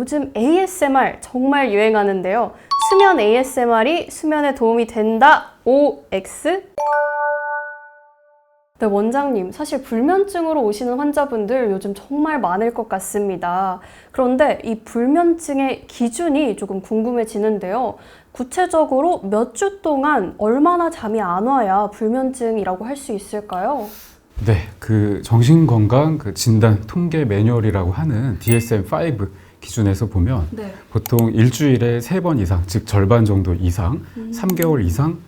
요즘 ASMR 정말 유행하는데요. 수면 ASMR이 수면에 도움이 된다. OX? 네, 원장님. 사실 불면증으로 오시는 환자분들 요즘 정말 많을 것 같습니다. 그런데 이 불면증의 기준이 조금 궁금해지는데요. 구체적으로 몇 주 동안 얼마나 잠이 안 와야 불면증이라고 할 수 있을까요? 네, 그 정신건강 그 진단 통계 매뉴얼이라고 하는 DSM-5 기준에서 보면 네. 보통 일주일에 세 번 이상, 즉 절반 정도 이상, 음. 3개월 이상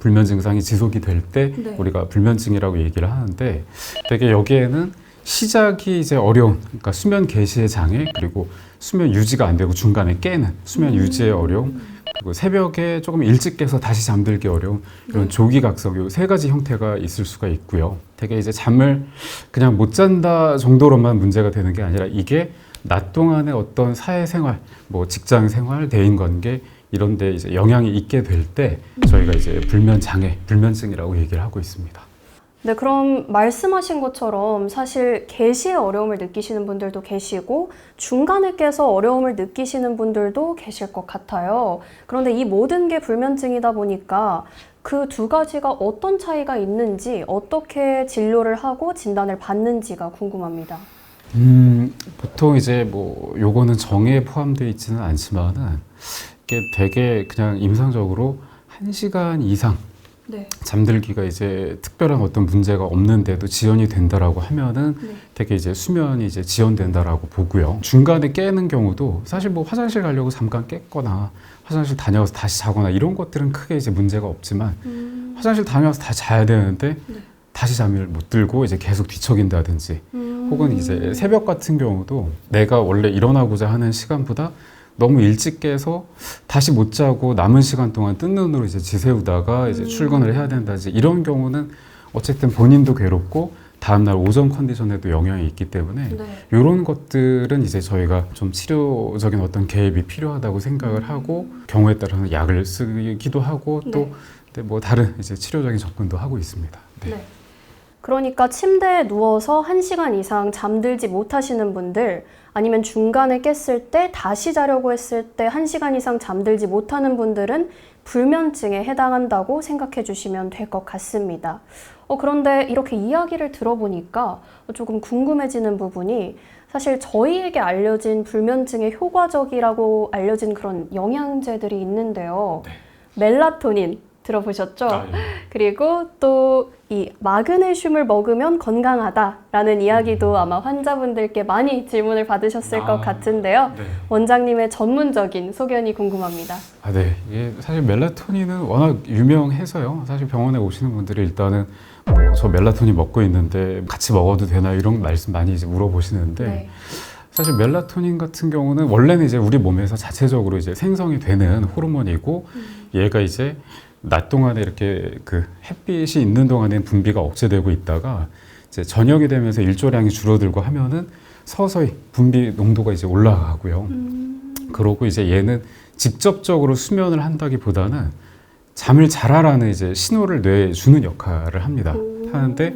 불면 증상이 지속이 될 때 네. 우리가 불면증이라고 얘기를 하는데 되게 여기에는 시작이 이제 어려운 그러니까 수면 개시의 장애 그리고 수면 유지가 안 되고 중간에 깨는 수면 음. 유지의 어려움 그리고 새벽에 조금 일찍 깨서 다시 잠들기 어려움 이런 네. 조기각성 요 세 가지 형태가 있을 수가 있고요. 되게 이제 잠을 그냥 못 잔다 정도로만 문제가 되는 게 아니라 이게 낮 동안의 어떤 사회생활, 뭐 직장 생활, 대인 관계 이런 데 이제 영향이 있게 될 때 저희가 이제 불면 장애, 불면증이라고 얘기를 하고 있습니다. 네, 그럼 말씀하신 것처럼 사실 개시에 어려움을 느끼시는 분들도 계시고 중간에 깨서 어려움을 느끼시는 분들도 계실 것 같아요. 그런데 이 모든 게 불면증이다 보니까 그 두 가지가 어떤 차이가 있는지 어떻게 진료를 하고 진단을 받는지가 궁금합니다. 음, 보통 이제 뭐 요거는 정에 포함되어 있지는 않지만은 이게 되게 그냥 임상적으로 한시간 이상 네. 잠들기가 이제 특별한 어떤 문제가 없는데도 지연이 된다라고 하면은 네. 되게 이제 수면이 이제 지연된다라고 보고요. 중간에 깨는 경우도 사실 뭐 화장실 가려고 잠깐 깼거나 화장실 다녀와서 다시 자거나 이런 것들은 크게 이제 문제가 없지만 음, 화장실 다녀와서 다 자야 되는데 네. 다시 잠을 못 들고 이제 계속 뒤척인다든지 음. 혹은 이제 새벽 같은 경우도 내가 원래 일어나고자 하는 시간보다 너무 일찍 깨서 다시 못 자고 남은 시간 동안 뜬 눈으로 이제 지새우다가 이제 음. 출근을 해야 된다든지 이런 경우는 어쨌든 본인도 괴롭고 다음날 오전 컨디션에도 영향이 있기 때문에 네. 이런 것들은 이제 저희가 좀 치료적인 어떤 개입이 필요하다고 생각을 하고 경우에 따라서는 약을 쓰기도 하고 또 네. 뭐 다른 이제 치료적인 접근도 하고 있습니다. 네. 네. 그러니까 침대에 누워서 1시간 이상 잠들지 못하시는 분들 아니면 중간에 깼을 때 다시 자려고 했을 때 1시간 이상 잠들지 못하는 분들은 불면증에 해당한다고 생각해 주시면 될 것 같습니다. 어, 그런데 이렇게 이야기를 들어보니까 조금 궁금해지는 부분이 사실 저희에게 알려진 불면증에 효과적이라고 알려진 그런 영양제들이 있는데요. 멜라토닌 들어보셨죠? 아, 예. 그리고 또 이 마그네슘을 먹으면 건강하다라는 이야기도 아마 환자분들께 많이 질문을 받으셨을 아, 것 같은데요. 네. 원장님의 전문적인 소견이 궁금합니다. 아, 네. 이게 사실 멜라토닌은 워낙 유명해서요. 사실 병원에 오시는 분들이 일단은 뭐 저 멜라토닌 먹고 있는데 같이 먹어도 되나 이런 말씀 많이 이제 물어보시는데 네. 사실 멜라토닌 같은 경우는 원래는 이제 우리 몸에서 자체적으로 이제 생성이 되는 호르몬이고 얘가 이제 낮 동안에 이렇게 그 햇빛이 있는 동안에는 분비가 억제되고 있다가 이제 저녁이 되면서 일조량이 줄어들고 하면은 서서히 분비 농도가 이제 올라가고요. 그러고 이제 얘는 직접적으로 수면을 한다기보다는 잠을 자라라는 이제 신호를 뇌에 주는 역할을 합니다. 하는데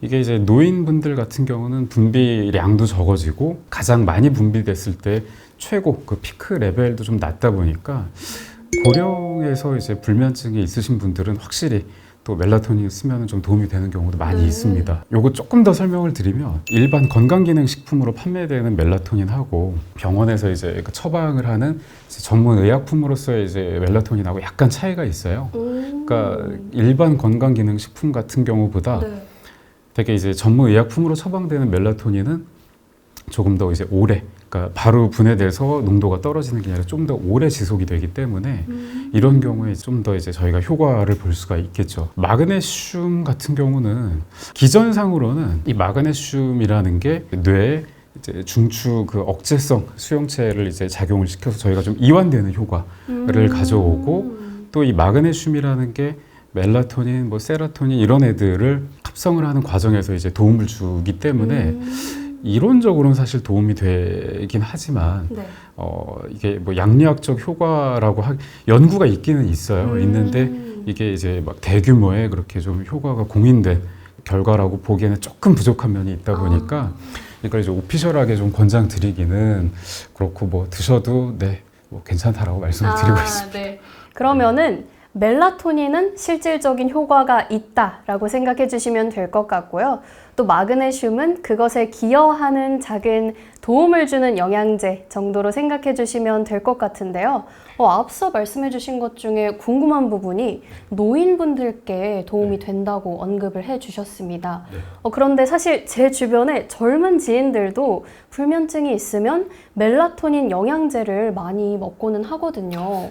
이게 이제 노인분들 같은 경우는 분비량도 적어지고 가장 많이 분비됐을 때 최고 그 피크 레벨도 좀 낮다 보니까 고령에서 이제 불면증이 있으신 분들은 확실히 또 멜라토닌 쓰면 좀 도움이 되는 경우도 많이 네. 있습니다. 요거 조금 더 설명을 드리면 일반 건강기능식품으로 판매되는 멜라토닌하고 병원에서 이제 그 처방을 하는 이제 전문 의약품으로서의 이제 멜라토닌하고 약간 차이가 있어요. 그러니까 일반 건강기능식품 같은 경우보다 네. 되게 이제 전문 의약품으로 처방되는 멜라토닌은 조금 더 이제 오래, 그러니까 바로 분해돼서 농도가 떨어지는 게 아니라 좀 더 오래 지속이 되기 때문에 이런 경우에 좀 더 이제 저희가 효과를 볼 수가 있겠죠. 마그네슘 같은 경우는 기전상으로는 이 마그네슘이라는 게 뇌에 이제 중추 그 억제성 수용체를 이제 작용을 시켜서 저희가 좀 이완되는 효과를 음. 가져오고 또 이 마그네슘이라는 게 멜라토닌, 뭐 세라토닌 이런 애들을 합성을 하는 과정에서 이제 도움을 주기 때문에 음. 이론적으로는 사실 도움이 되긴 하지만 네. 어 이게 뭐 양리학적 효과라고 하, 연구가 있기는 있어요. 음. 있는데 이게 이제 막 대규모의 그렇게 좀 효과가 공인된 결과라고 보기에는 조금 부족한 면이 있다 보니까 이걸 이제 오피셜하게 좀 권장드리기는 그렇고 뭐 드셔도 네, 뭐 괜찮다라고 말씀을 드리고 있습니다. 네. 그러면은 멜라토닌은 실질적인 효과가 있다라고 생각해 주시면 될 것 같고요. 또 마그네슘은 그것에 기여하는 작은 도움을 주는 영양제 정도로 생각해 주시면 될 것 같은데요. 어, 앞서 말씀해 주신 것 중에 궁금한 부분이 노인분들께 도움이 된다고 언급을 해 주셨습니다. 네. 어, 그런데 사실 제 주변에 젊은 지인들도 불면증이 있으면 멜라토닌 영양제를 많이 먹고는 하거든요.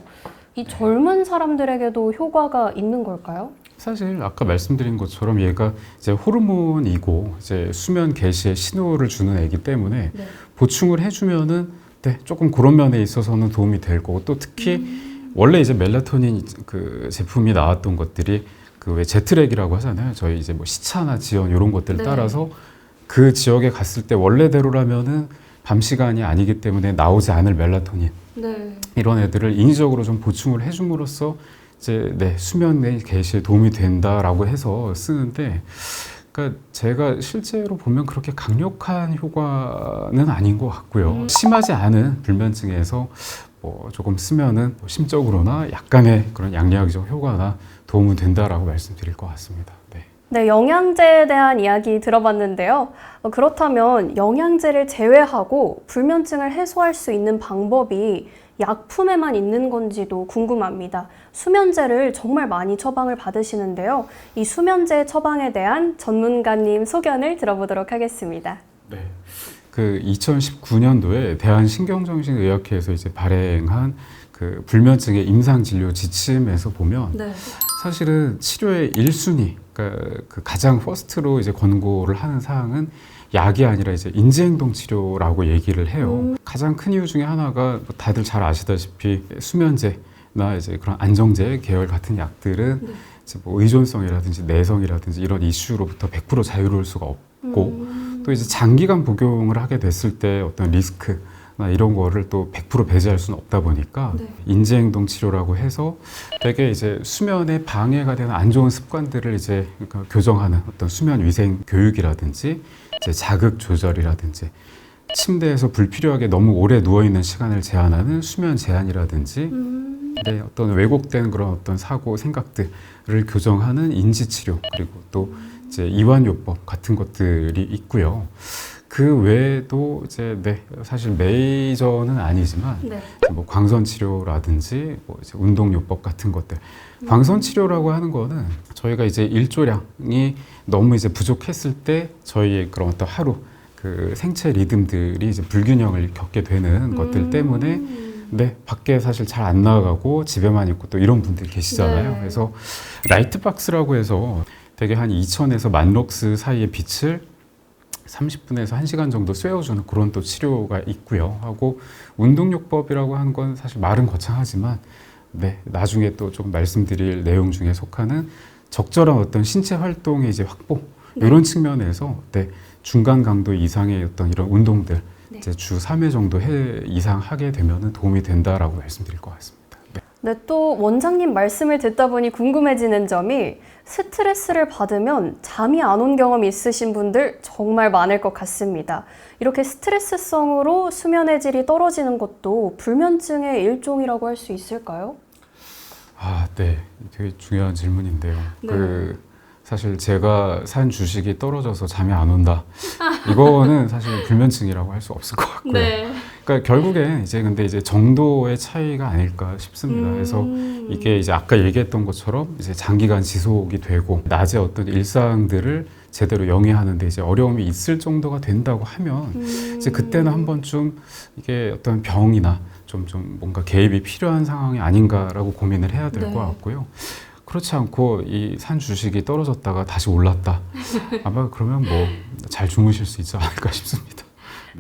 이 젊은 사람들에게도 효과가 있는 걸까요? 사실 아까 말씀드린 것처럼 얘가 이제 호르몬이고 이제 수면 개시에 신호를 주는 애기 때문에 네. 보충을 해주면은 네, 조금 그런 면에 있어서는 도움이 될 거고 또 특히 원래 이제 멜라토닌 그 제품이 나왔던 것들이 그 왜 제트랙이라고 하잖아요. 저희 이제 뭐 시차나 지연 이런 것들을 네. 따라서 그 지역에 갔을 때 원래대로라면은 밤 시간이 아니기 때문에 나오지 않을 멜라토닌 네. 이런 애들을 인위적으로 좀 보충을 해줌으로써 이제 네 수면의 개시에 도움이 된다라고 해서 쓰는데 그러니까 제가 실제로 보면 그렇게 강력한 효과는 아닌 것 같고요 음. 심하지 않은 불면증에서 뭐 조금 쓰면은 뭐 심적으로나 약간의 그런 양리학적 효과나 도움은 된다라고 말씀드릴 것 같습니다. 네. 네, 영양제에 대한 이야기 들어봤는데요. 어, 그렇다면 영양제를 제외하고 불면증을 해소할 수 있는 방법이 약품에만 있는 건지도 궁금합니다. 수면제를 정말 많이 처방을 받으시는데요. 이 수면제 처방에 대한 전문가님 소견을 들어보도록 하겠습니다. 네. 그 2019년도에 대한신경정신의학회에서 이제 발행한 그 불면증의 임상 진료 지침에서 보면 네. 사실은 치료의 1순위, 그러니까 그 가장 퍼스트로 이제 권고를 하는 사항은 약이 아니라 이제 인지행동 치료라고 얘기를 해요. 음. 가장 큰 이유 중에 하나가 뭐 다들 잘 아시다시피 수면제나 이제 그런 안정제 계열 같은 약들은 네. 이제 뭐 의존성이라든지 내성이라든지 이런 이슈로부터 100% 자유로울 수가 없고 음. 또 이제 장기간 복용을 하게 됐을 때 어떤 리스크나 이런 거를 또 100% 배제할 수는 없다 보니까 네. 인지행동 치료라고 해서 되게 이제 수면에 방해가 되는 안 좋은 습관들을 이제 그러니까 교정하는 어떤 수면 위생 교육이라든지 이제 자극 조절이라든지 침대에서 불필요하게 너무 오래 누워 있는 시간을 제한하는 수면 제한이라든지 음. 네, 어떤 왜곡된 그런 어떤 사고 생각들을 교정하는 인지 치료 그리고 또 이제 이완요법 같은 것들이 있고요. 그 외에도 이제 네, 사실 메이저는 아니지만 네. 뭐 광선 치료라든지 뭐 이제 운동요법 같은 것들. 광선 치료라고 하는 거는 저희가 이제 일조량이 너무 이제 부족했을 때 저희의 그런 어떤 하루 그 생체 리듬들이 이제 불균형을 겪게 되는 것들 때문에 음. 네, 밖에 사실 잘 안 나가고 집에만 있고 또 이런 분들 계시잖아요. 네. 그래서 라이트 박스라고 해서 되게 한 2천에서 만 럭스 사이의 빛을 30분에서 1시간 정도 쐬어주는 그런 또 치료가 있고요. 하고 운동요법이라고 하는 건 사실 말은 거창하지만 네, 나중에 또 좀 말씀드릴 내용 중에 속하는 적절한 어떤 신체 활동의 이제 확보 네. 이런 측면에서 네, 중간 강도 이상의 어떤 이런 운동들 네. 이제 주 3회 정도 해 이상 하게 되면은 도움이 된다라고 말씀드릴 것 같습니다. 네. 네, 또 원장님 말씀을 듣다 보니 궁금해지는 점이 스트레스를 받으면 잠이 안 온 경험이 있으신 분들 정말 많을 것 같습니다. 이렇게 스트레스성으로 수면의 질이 떨어지는 것도 불면증의 일종이라고 할 수 있을까요? 아, 네. 되게 중요한 질문인데요. 네. 그 사실 제가 산 주식이 떨어져서 잠이 안 온다. 이거는 사실 불면증이라고 할 수 없을 것 같고요. 네. 그러니까 결국엔 이제 근데 이제 정도의 차이가 아닐까 싶습니다. 그래서 음. 이게 이제 아까 얘기했던 것처럼 이제 장기간 지속이 되고 낮에 어떤 일상들을 제대로 영위하는데 이제 어려움이 있을 정도가 된다고 하면 음. 이제 그때는 한 번쯤 이게 어떤 병이나 좀, 좀 뭔가 개입이 필요한 상황이 아닌가라고 고민을 해야 될것 네. 같고요. 그렇지 않고 이 산 주식이 떨어졌다가 다시 올랐다. 아마 그러면 뭐 잘 주무실 수 있지 않을까 싶습니다.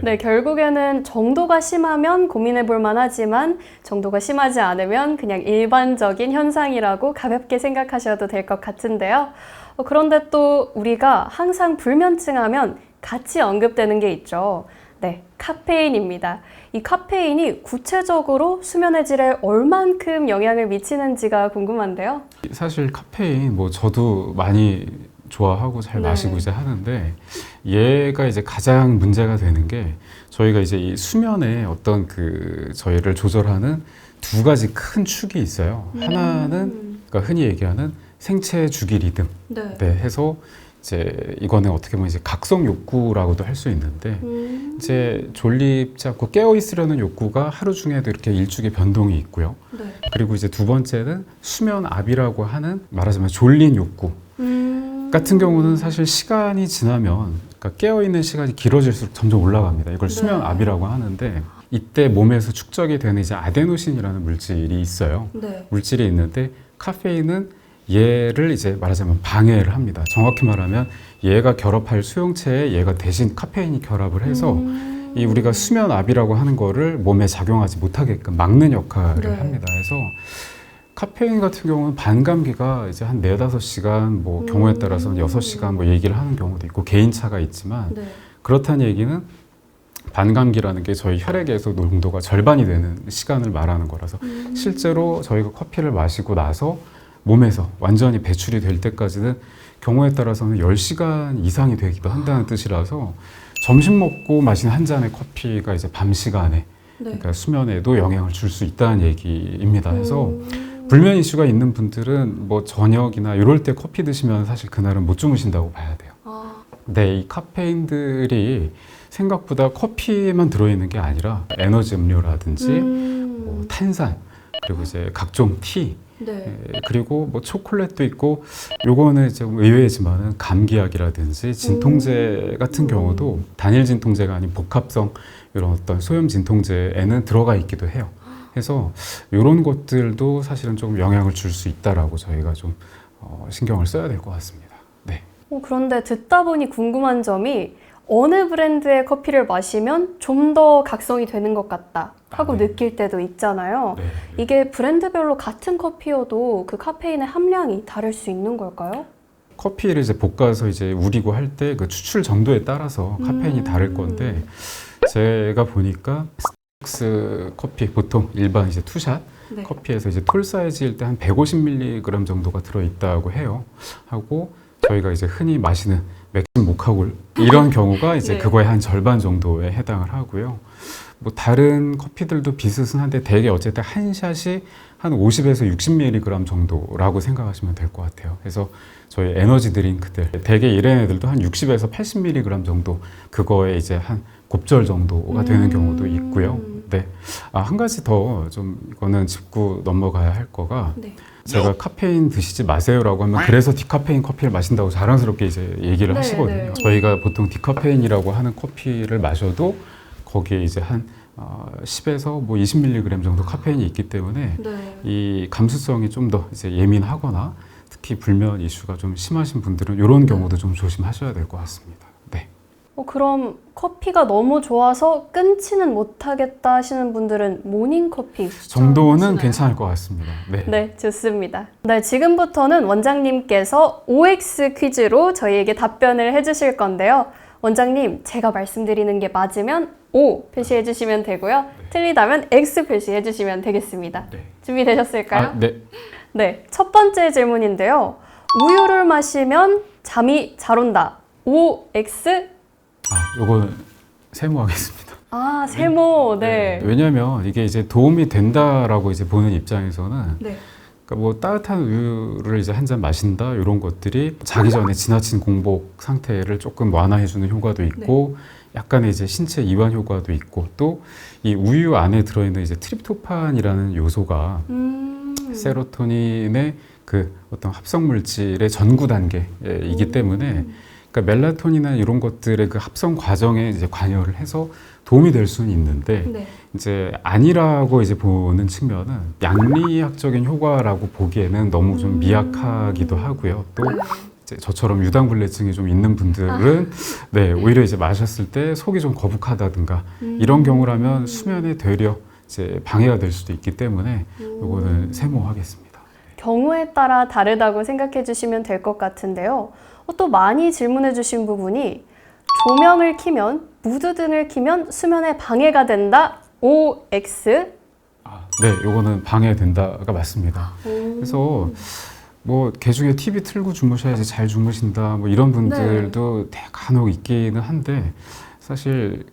네, 결국에는 정도가 심하면 고민해 볼 만하지만 정도가 심하지 않으면 그냥 일반적인 현상이라고 가볍게 생각하셔도 될 것 같은데요. 어, 그런데 또 우리가 항상 불면증 하면 같이 언급되는 게 있죠. 네, 카페인입니다. 이 카페인이 구체적으로 수면의 질에 얼만큼 영향을 미치는지가 궁금한데요. 사실 카페인 뭐 저도 많이 좋아하고 잘 네. 마시고 이제 하는데 얘가 이제 가장 문제가 되는 게 저희가 이제 이 수면에 어떤 그 저희를 조절하는 두 가지 큰 축이 있어요. 하나는 그러니까 흔히 얘기하는 생체 주기 리듬. 네. 네, 해서 이제 이거는 어떻게 보면 이제 각성 욕구라고도 할 수 있는데 음. 이제 졸립지 않고 깨어 있으려는 욕구가 하루 중에도 이렇게 일주기 변동이 있고요. 네. 그리고 이제 두 번째는 수면 압이라고 하는 말하자면 졸린 욕구 음. 같은 경우는 사실 시간이 지나면 그러니까 깨어 있는 시간이 길어질수록 점점 올라갑니다. 이걸 수면 네. 압이라고 하는데 이때 몸에서 축적이 되는 이제 아데노신이라는 물질이 있어요. 네. 물질이 있는데 카페인은 얘를 이제 말하자면 방해를 합니다. 정확히 말하면 얘가 결합할 수용체에 얘가 대신 카페인이 결합을 해서 음. 이 우리가 수면 압이라고 하는 거를 몸에 작용하지 못하게끔 막는 역할을 네. 합니다. 그래서 카페인 같은 경우는 반감기가 이제 한 네다섯 시간 뭐 경우에 음. 따라서는 여섯 시간 뭐 얘기를 하는 경우도 있고 개인차가 있지만 네. 그렇다는 얘기는 반감기라는 게 저희 혈액에서 농도가 절반이 되는 시간을 말하는 거라서 음. 실제로 저희가 커피를 마시고 나서 몸에서 완전히 배출이 될 때까지는 경우에 따라서는 10시간 이상이 되기도 한다는 뜻이라서 점심 먹고 마신 한 잔의 커피가 이제 밤 시간에 네. 그러니까 수면에도 영향을 줄 수 있다는 얘기입니다. 그래서 음. 불면 이슈가 있는 분들은 뭐 저녁이나 이럴 때 커피 드시면 사실 그날은 못 주무신다고 봐야 돼요. 아. 네, 이 카페인들이 생각보다 커피에만 들어있는 게 아니라 에너지 음료라든지 음. 뭐 탄산 그리고 이제 각종 티 네. 예, 그리고 뭐 초콜릿도 있고 요거는 이제 의외지만은 감기약이라든지 진통제 같은 경우도 단일 진통제가 아닌 복합성 이런 어떤 소염 진통제에는 들어가 있기도 해요. 그래서 이런 것들도 사실은 좀 영향을 줄 수 있다라고 저희가 좀 어, 신경을 써야 될 것 같습니다. 네. 어, 그런데 듣다 보니 궁금한 점이 어느 브랜드의 커피를 마시면 좀 더 각성이 되는 것 같다 하고 아, 네. 느낄 때도 있잖아요. 네. 이게 브랜드별로 같은 커피여도 그 카페인의 함량이 다를 수 있는 걸까요? 커피를 이제 볶아서 이제 우리고 할 때 그 추출 정도에 따라서 카페인이 음. 다를 건데 제가 보니까 스타벅스 커피 보통 일반 이제 투샷 네. 커피에서 이제 톨 사이즈일 때 한 150mg 정도가 들어 있다고 해요. 하고 저희가 이제 흔히 마시는 맥심 모카골 이런 경우가 이제 네. 그거의 한 절반 정도에 해당을 하고요. 뭐 다른 커피들도 비슷은 한데 대개 어쨌든 한 샷이 한 50에서 60mg 정도라고 생각하시면 될 것 같아요. 그래서 저희 에너지 드링크들 대개 이런 애들도 한 60에서 80mg 정도 그거에 이제 한 곱절 정도가 되는 음. 경우도 있고요. 네. 아, 한 가지 더 좀 이거는 짚고 넘어가야 할 거가 네. 제가 카페인 드시지 마세요라고 하면 그래서 디카페인 커피를 마신다고 자랑스럽게 이제 얘기를 네, 하시거든요. 네. 저희가 보통 디카페인이라고 하는 커피를 마셔도 거기에 이제 한 어, 10에서 뭐 20mg 정도 카페인이 있기 때문에 네. 이 감수성이 좀 더 이제 예민하거나 특히 불면 이슈가 좀 심하신 분들은 이런 경우도 좀 조심하셔야 될 것 같습니다. 네. 어, 그럼 커피가 너무 좋아서 끊지는 못하겠다 하시는 분들은 모닝 커피 정도는 추천하시나요? 괜찮을 것 같습니다. 네. 네, 좋습니다. 네, 지금부터는 원장님께서 OX 퀴즈로 저희에게 답변을 해주실 건데요. 원장님, 제가 말씀드리는 게 맞으면 O 표시해 주시면 되고요. 틀리다면 X 표시해 주시면 되겠습니다. 네. 준비되셨을까요? 아, 네. 네, 첫 번째 질문인데요. 우유를 마시면 잠이 잘 온다. OX? 아, 요거는 세모하겠습니다. 아, 세모. 네. 왜냐하면 이게 이제 도움이 된다라고 이제 보는 입장에서는 네. 그러니까 뭐 따뜻한 우유를 이제 한 잔 마신다 이런 것들이 자기 전에 지나친 공복 상태를 조금 완화해주는 효과도 있고 약간의 이제 신체 이완 효과도 있고 또 이 우유 안에 들어있는 이제 트립토판이라는 요소가 음. 세로토닌의 그 어떤 합성 물질의 전구 단계이기 때문에 그러니까 멜라토닌이나 이런 것들의 그 합성 과정에 이제 관여를 해서 도움이 될 수는 있는데 네. 이제 아니라고 이제 보는 측면은 양리학적인 효과라고 보기에는 너무 좀 음. 미약하기도 하고요. 또 네. 이제 저처럼 유당불내증이 좀 있는 분들은 네 오히려 이제 마셨을 때 속이 좀 거북하다든가 음. 이런 경우라면 수면에 되려 이제 방해가 될 수도 있기 때문에 요거는 세모하겠습니다. 경우에 따라 다르다고 생각해 주시면 될 것 같은데요. 어, 또 많이 질문해 주신 부분이 조명을 켜면 무드 등을 켜면 수면에 방해가 된다. OX. 아, 네, 요거는 방해된다가 맞습니다. 그래서 뭐 개중에 TV 틀고 주무셔야지 잘 주무신다 뭐 이런 분들도 대 간혹 있기는 한데 사실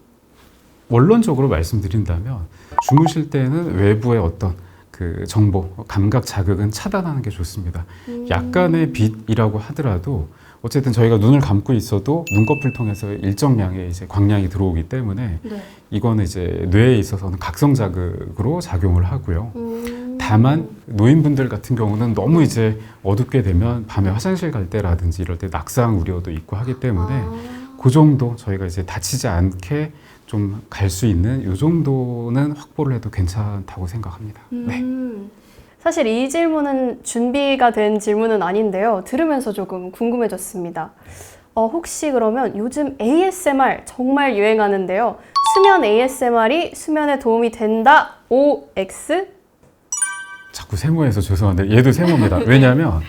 원론적으로 말씀드린다면 주무실 때는 외부의 어떤 그 정보, 감각 자극은 차단하는 게 좋습니다. 음. 약간의 빛이라고 하더라도 어쨌든 저희가 눈을 감고 있어도 눈꺼풀 통해서 일정량의 이제 광량이 들어오기 때문에 네. 이거는 이제 뇌에 있어서는 각성 자극으로 작용을 하고요. 음. 다만 노인분들 같은 경우는 너무 이제 어둡게 되면 밤에 화장실 갈 때라든지 이럴 때 낙상 우려도 있고 하기 때문에 아. 그 정도 저희가 이제 다치지 않게 좀 갈 수 있는 이 정도는 확보를 해도 괜찮다고 생각합니다. 네. 음. 사실 이 질문은 준비가 된 질문은 아닌데요. 들으면서 조금 궁금해졌습니다. 어, 혹시 그러면 요즘 ASMR 정말 유행하는데요. 수면 ASMR이 수면에 도움이 된다. OX? 자꾸 세모해서 죄송한데 얘도 세모입니다. 왜냐하면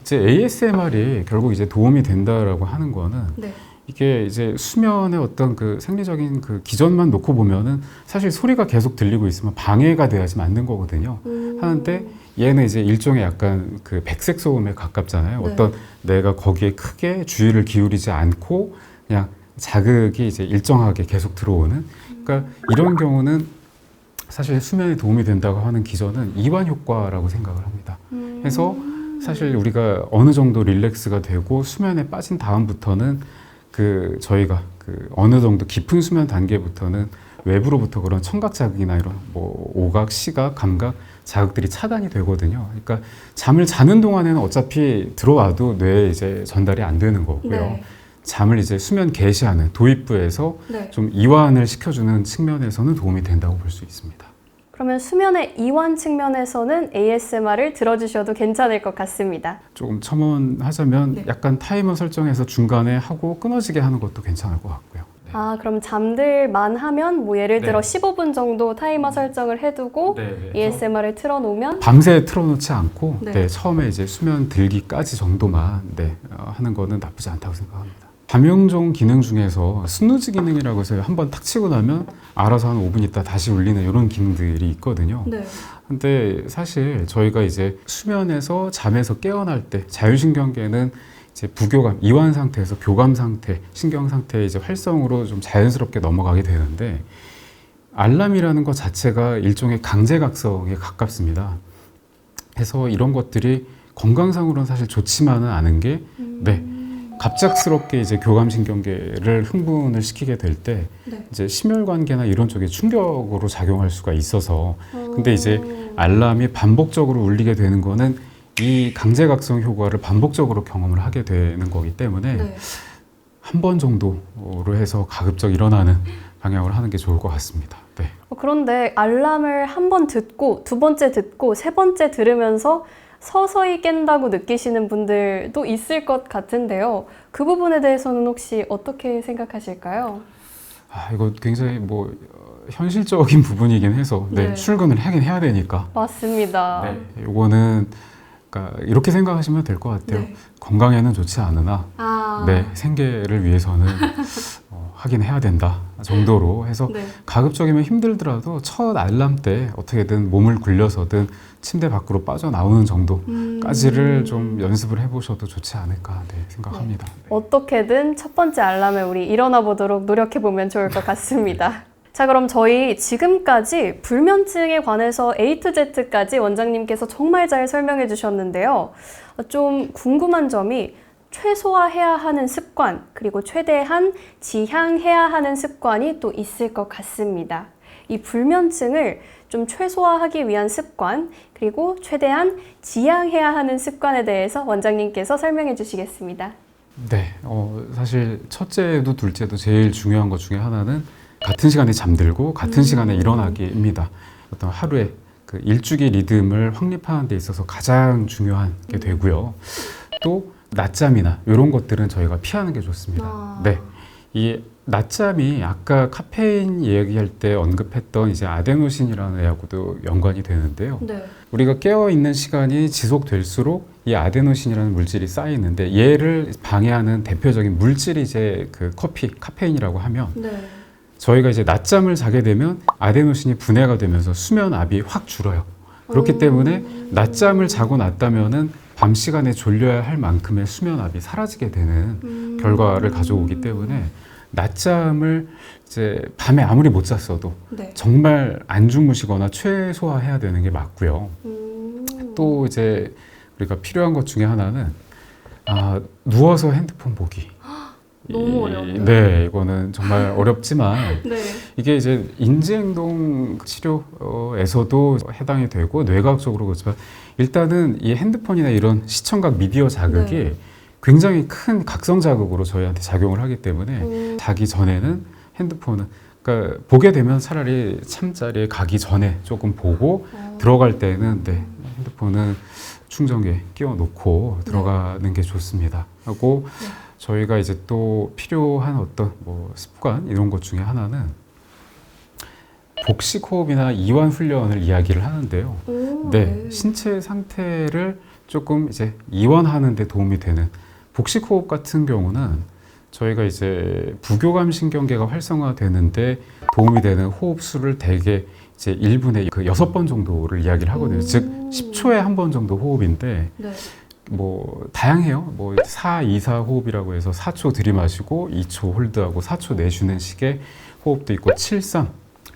이제 ASMR이 결국 이제 도움이 된다라고 하는 거는 네. 이게 이제 수면의 어떤 그 생리적인 그 기전만 놓고 보면은 사실 소리가 계속 들리고 있으면 방해가 돼야지 맞는 거거든요. 음. 하는데 얘는 이제 일종의 약간 그 백색 소음에 가깝잖아요. 네. 어떤 내가 거기에 크게 주의를 기울이지 않고 그냥 자극이 이제 일정하게 계속 들어오는. 그러니까 이런 경우는 사실 수면에 도움이 된다고 하는 기전은 이완 효과라고 생각을 합니다. 음. 해서 사실 우리가 어느 정도 릴렉스가 되고 수면에 빠진 다음부터는 그 저희가 그 어느 정도 깊은 수면 단계부터는 외부로부터 그런 청각 자극이나 이런 뭐 오각, 시각, 감각 자극들이 차단이 되거든요. 그러니까 잠을 자는 동안에는 어차피 들어와도 뇌에 이제 전달이 안 되는 거고요. 네. 잠을 이제 수면 개시하는 도입부에서 네. 좀 이완을 시켜주는 측면에서는 도움이 된다고 볼 수 있습니다. 그러면 수면의 이완 측면에서는 ASMR을 들어주셔도 괜찮을 것 같습니다. 조금 첨언하자면 네. 약간 타이머 설정해서 중간에 하고 끊어지게 하는 것도 괜찮을 것 같고요. 네. 아, 그럼 잠들만 하면 뭐 예를 들어 네. 15분 정도 타이머 설정을 해두고 네, ASMR을 틀어놓으면 밤새 틀어놓지 않고 네. 네, 처음에 이제 수면 들기까지 정도만 네, 어, 하는 거는 나쁘지 않다고 생각합니다. 밤용종 기능 중에서 스누즈 기능이라고 해서 한 번 탁 치고 나면 알아서 한 5분 있다 다시 울리는 이런 기능들이 있거든요. 네. 근데 사실 저희가 이제 수면에서 잠에서 깨어날 때 자율신경계는 이제 부교감, 이완 상태에서 교감 상태, 신경 상태의 이제 활성으로 좀 자연스럽게 넘어가게 되는데 알람이라는 것 자체가 일종의 강제각성에 가깝습니다. 그래서 이런 것들이 건강상으로는 사실 좋지만은 않은 게 네. 갑작스럽게 이제 교감신경계를 흥분을 시키게 될때 네. 이제 심혈관계나 이런 쪽에 충격으로 작용할 수가 있어서 근데 이제 음. 알람이 반복적으로 울리게 되는 거는 이 강제각성 효과를 반복적으로 경험을 하게 되는 거기 때문에 네. 한번 정도로 해서 가급적 일어나는 방향으로 하는 게 좋을 것 같습니다. 네. 어, 그런데 알람을 한 번 듣고 두 번째 듣고 세 번째 들으면서 서서히 깬다고 느끼시는 분들도 있을 것 같은데요. 그 부분에 대해서는 혹시 어떻게 생각하실까요? 아, 이거 굉장히 뭐 어, 현실적인 부분이긴 해서 네, 네. 출근을 하긴 해야 되니까 맞습니다. 네, 이거는 그러니까 이렇게 생각하시면 될 것 같아요. 네. 건강에는 좋지 않으나 아. 네, 생계를 위해서는 어, 하긴 해야 된다 정도로 해서 네. 가급적이면 힘들더라도 첫 알람 때 어떻게든 몸을 굴려서든 침대 밖으로 빠져나오는 정도까지를 음. 좀 연습을 해보셔도 좋지 않을까 네, 생각합니다. 네. 어떻게든 첫 번째 알람에 우리 일어나 보도록 노력해 보면 좋을 것 같습니다. 자, 그럼 저희 지금까지 불면증에 관해서 A to Z까지 원장님께서 정말 잘 설명해 주셨는데요. 어, 좀 궁금한 점이 최소화해야 하는 습관, 그리고 최대한 지향해야 하는 습관이 또 있을 것 같습니다. 이 불면증을 좀 최소화하기 위한 습관, 그리고 최대한 지향해야 하는 습관에 대해서 원장님께서 설명해 주시겠습니다. 네, 어, 사실 첫째도 둘째도 제일 중요한 것 중에 하나는 같은 시간에 잠들고 같은 음. 시간에 일어나기입니다. 어떤 하루의 그 일주기 리듬을 확립하는 데 있어서 가장 중요한 게 되고요. 또 낮잠이나 이런 것들은 저희가 피하는 게 좋습니다. 아. 네, 이 낮잠이 아까 카페인 얘기할 때 언급했던 이제 아데노신이라는 애하고도 연관이 되는데요. 네. 우리가 깨어 있는 시간이 지속될수록 이 아데노신이라는 물질이 쌓이는데 얘를 방해하는 대표적인 물질이 이제 그 커피, 카페인이라고 하면 네. 저희가 이제 낮잠을 자게 되면 아데노신이 분해가 되면서 수면 압이 확 줄어요. 그렇기 음. 때문에 낮잠을 자고 났다면은 밤 시간에 졸려야 할 만큼의 수면압이 사라지게 되는 음. 결과를 가져오기 때문에 낮잠을 이제 밤에 아무리 못 잤어도 네. 정말 안 주무시거나 최소화해야 되는 게 맞고요. 음. 또 이제 우리가 필요한 것 중에 하나는 아, 누워서 핸드폰 보기. 너무 이- 어려워요. 네, 이거는 정말 어렵지만 네. 이게 이제 인지행동 치료에서도 해당이 되고 뇌과학적으로 그렇지만 일단은 이 핸드폰이나 이런 시청각 미디어 자극이 네. 굉장히 큰 각성 자극으로 저희한테 작용을 하기 때문에 음. 자기 전에는 핸드폰은 그러니까 보게 되면 차라리 잠자리에 가기 전에 조금 보고 어. 들어갈 때는 네, 핸드폰은 충전기에 끼워 놓고 들어가는 게 좋습니다. 하고 네. 저희가 이제 또 필요한 어떤 뭐 습관 이런 것 중에 하나는 복식 호흡이나 이완 훈련을 이야기를 하는데요. 오, 네, 신체 상태를 조금 이제 이완하는 데 도움이 되는 복식 호흡 같은 경우는 저희가 이제 부교감 신경계가 활성화되는데 도움이 되는 호흡 수를 대개 이제 1분에 그 6번 정도를 이야기를 하거든요. 오. 즉 10초에 한 번 정도 호흡인데 네. 뭐 다양해요. 뭐 4, 2, 4 호흡이라고 해서 4초 들이마시고 2초 홀드하고 4초 내쉬는 식의 호흡도 있고 7, 3,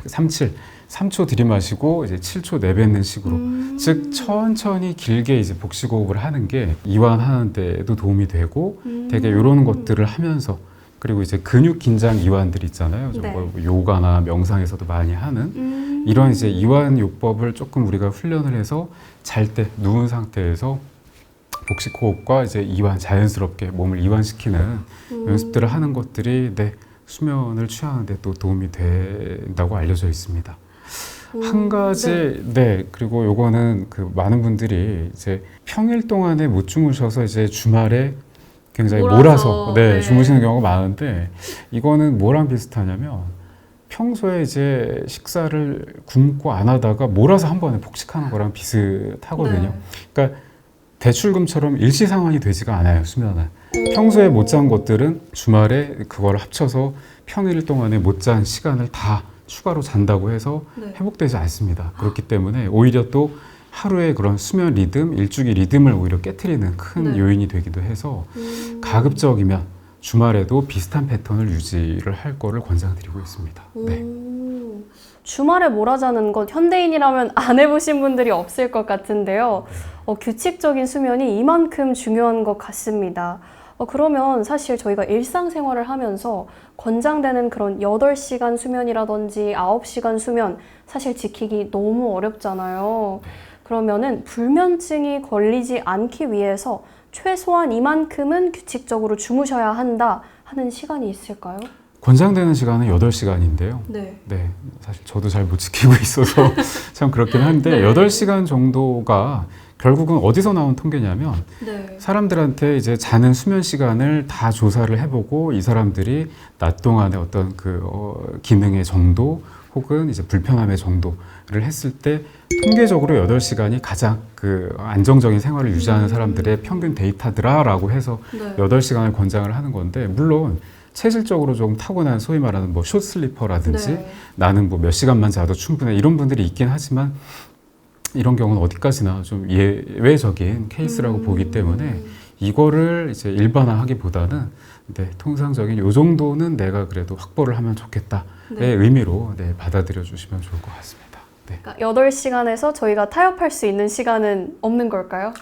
3, 7, 3초 들이마시고 이제 7초 내뱉는 식으로 음. 즉 천천히 길게 이제 복식 호흡을 하는 게 이완하는 데도 도움이 되고 음. 되게 이런 것들을 하면서 그리고 이제 근육 긴장 이완들 있잖아요. 네. 뭐 요가나 명상에서도 많이 하는 음. 이런 이제 이완 요법을 조금 우리가 훈련을 해서 잘 때 누운 상태에서 복식 호흡과 이제 이완 자연스럽게 몸을 이완시키는 음. 연습들을 하는 것들이 내 수면을 취하는데 또 도움이 된다고 알려져 있습니다. 음. 한 가지 네. 그리고 요거는 그 많은 분들이 이제 평일 동안에 못 주무셔서 이제 주말에 굉장히 몰아서, 몰아서, 네, 네. 주무시는 경우가 많은데 이거는 뭐랑 비슷하냐면 평소에 이제 식사를 굶고 안 하다가 몰아서 한 번에 폭식하는 거랑 비슷하거든요. 네. 대출금처럼 일시 상환이 되지가 않아요 수면은. 평소에 못 잔 것들은 주말에 그걸 합쳐서 평일 동안에 못 잔 시간을 다 추가로 잔다고 해서 네. 회복되지 않습니다. 그렇기 때문에 오히려 또 하루의 그런 수면 리듬, 일주기 리듬을 오히려 깨트리는 큰 네. 요인이 되기도 해서 음. 가급적이면 주말에도 비슷한 패턴을 유지를 할 거를 권장드리고 있습니다. 네. 오, 주말에 몰아자는 것 현대인이라면 안 해보신 분들이 없을 것 같은데요. 어, 규칙적인 수면이 이만큼 중요한 것 같습니다. 어, 그러면 사실 저희가 일상생활을 하면서 권장되는 그런 8시간 수면이라든지 9시간 수면 사실 지키기 너무 어렵잖아요. 그러면은 불면증이 걸리지 않기 위해서 최소한 이만큼은 규칙적으로 주무셔야 한다 하는 시간이 있을까요? 권장되는 시간은 8시간인데요. 네. 네, 사실 저도 잘 못 지키고 있어서 참 그렇긴 한데 네. 8시간 정도가 결국은 어디서 나온 통계냐면 네. 사람들한테 이제 자는 수면 시간을 다 조사를 해보고 이 사람들이 낮 동안의 어떤 그 어, 기능의 정도 혹은 이제 불편함의 정도를 했을 때 통계적으로 8시간이 가장 그 안정적인 생활을 유지하는 사람들의 평균 데이터더라라고 해서 네. 8시간을 권장을 하는 건데 물론 체질적으로 좀 타고난 소위 말하는 뭐 숏슬리퍼라든지 네. 나는 뭐 몇 시간만 자도 충분해 이런 분들이 있긴 하지만 이런 경우는 어디까지나 좀 예외적인 케이스라고 음. 보기 때문에 이거를 이제 일반화하기보다는 네, 통상적인 요 정도는 내가 그래도 확보를 하면 좋겠다의 네. 의미로 네, 받아들여 주시면 좋을 것 같습니다. 네. 그러니까 8시간에서 저희가 타협할 수 있는 시간은 없는 걸까요?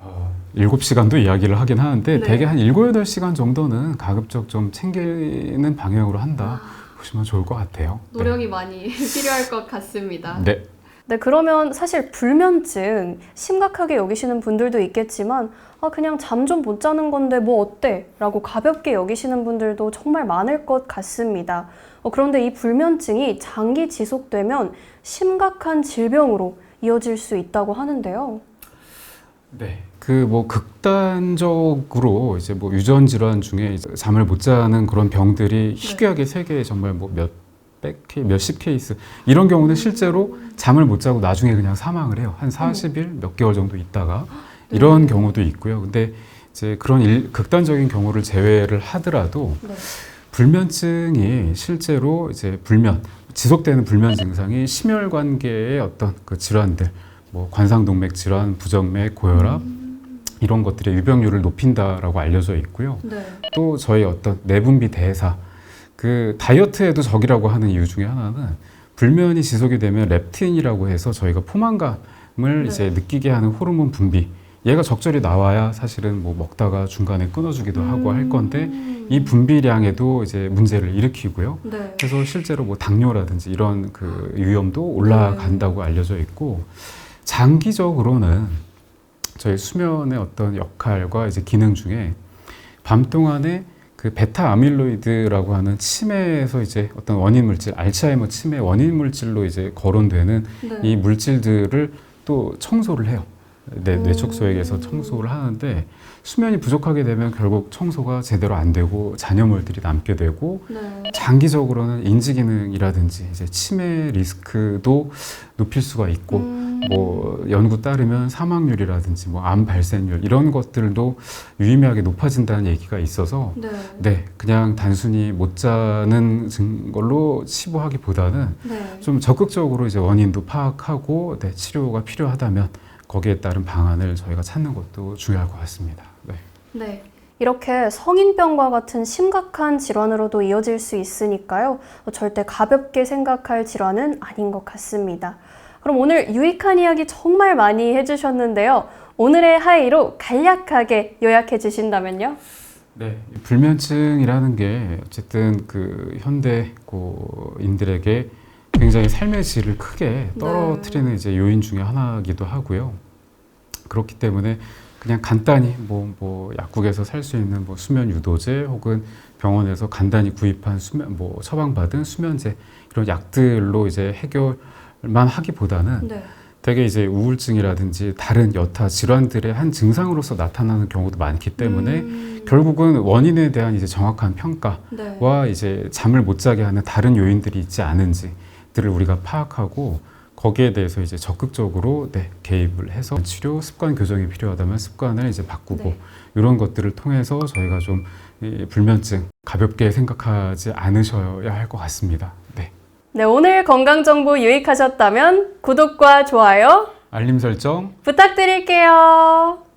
어, 7시간도 이야기를 하긴 하는데 네. 대개 한 7, 8시간 정도는 가급적 좀 챙기는 방향으로 한다 보시면 좋을 것 같아요. 네. 노력이 많이 필요할 것 같습니다. 네. 네, 그러면 사실 불면증 심각하게 여기시는 분들도 있겠지만 아, 그냥 잠 좀 못 자는 건데 뭐 어때? 라고 가볍게 여기시는 분들도 정말 많을 것 같습니다. 어, 그런데 이 불면증이 장기 지속되면 심각한 질병으로 이어질 수 있다고 하는데요. 네. 그 뭐 극단적으로 이제 뭐 유전 질환 중에 잠을 못 자는 그런 병들이 희귀하게 세계에 정말 뭐 몇 백 케 몇십 케이스 이런 경우는 실제로 잠을 못 자고 나중에 그냥 사망을 해요. 한 40일 몇 개월 정도 있다가 이런 경우도 있고요. 근데 이제 그런 일, 극단적인 경우를 제외를 하더라도 네. 불면증이 실제로 이제 불면 지속되는 불면 증상이 심혈관계의 어떤 그 질환들 뭐 관상동맥 질환, 부정맥, 고혈압 이런 것들의 유병률을 높인다라고 알려져 있고요. 네. 또 저희 어떤 내분비 대사 그 다이어트에도 적이라고 하는 이유 중에 하나는 불면이 지속이 되면 렙틴이라고 해서 저희가 포만감을 네. 이제 느끼게 하는 호르몬 분비 얘가 적절히 나와야 사실은 뭐 먹다가 중간에 끊어주기도 하고 할 건데 음. 이 분비량에도 이제 문제를 일으키고요. 네. 그래서 실제로 뭐 당뇨라든지 이런 그 위험도 올라간다고 알려져 있고 장기적으로는 저희 수면의 어떤 역할과 이제 기능 중에 밤 동안에 그 베타 아밀로이드라고 하는 치매에서 이제 어떤 원인 물질 알츠하이머 치매 원인 물질로 이제 거론되는 네. 이 물질들을 또 청소를 해요. 뇌, 음. 뇌촉소액에서 청소를 하는데 수면이 부족하게 되면 결국 청소가 제대로 안 되고 잔여물들이 남게 되고 네. 장기적으로는 인지 기능이라든지 이제 치매 리스크도 높일 수가 있고 음. 뭐 연구 따르면 사망률이라든지 뭐 암 발생률 이런 것들도 유의미하게 높아진다는 얘기가 있어서 네. 네 그냥 단순히 못 자는 증- 걸로 치부하기보다는 네. 좀 적극적으로 이제 원인도 파악하고 네, 치료가 필요하다면 거기에 따른 방안을 저희가 찾는 것도 중요할 것 같습니다. 네. 네. 이렇게 성인병과 같은 심각한 질환으로도 이어질 수 있으니까요. 어, 절대 가볍게 생각할 질환은 아닌 것 같습니다. 그럼 오늘 유익한 이야기 정말 많이 해주셨는데요. 오늘의 하이로 간략하게 요약해 주신다면요? 네, 이 불면증이라는 게 어쨌든 그 현대 고인들에게 굉장히 삶의 질을 크게 떨어뜨리는 이제 요인 중에 하나이기도 하고요. 그렇기 때문에 그냥 간단히 뭐, 뭐 약국에서 살 수 있는 뭐 수면 유도제 혹은 병원에서 간단히 구입한 수면 뭐 처방받은 수면제 이런 약들로 이제 해결 만 하기보다는 네. 되게 이제 우울증이라든지 다른 여타 질환들의 한 증상으로서 나타나는 경우도 많기 때문에 음, 결국은 원인에 대한 이제 정확한 평가와 네. 이제 잠을 못 자게 하는 다른 요인들이 있지 않은지들을 우리가 파악하고 거기에 대해서 이제 적극적으로 네, 개입을 해서 치료 습관 교정이 필요하다면 습관을 이제 바꾸고 네. 이런 것들을 통해서 저희가 좀 이 불면증 가볍게 생각하지 않으셔야 할 것 같습니다. 네. 네, 오늘 건강 정보 유익하셨다면 구독과 좋아요 알림 설정 부탁드릴게요.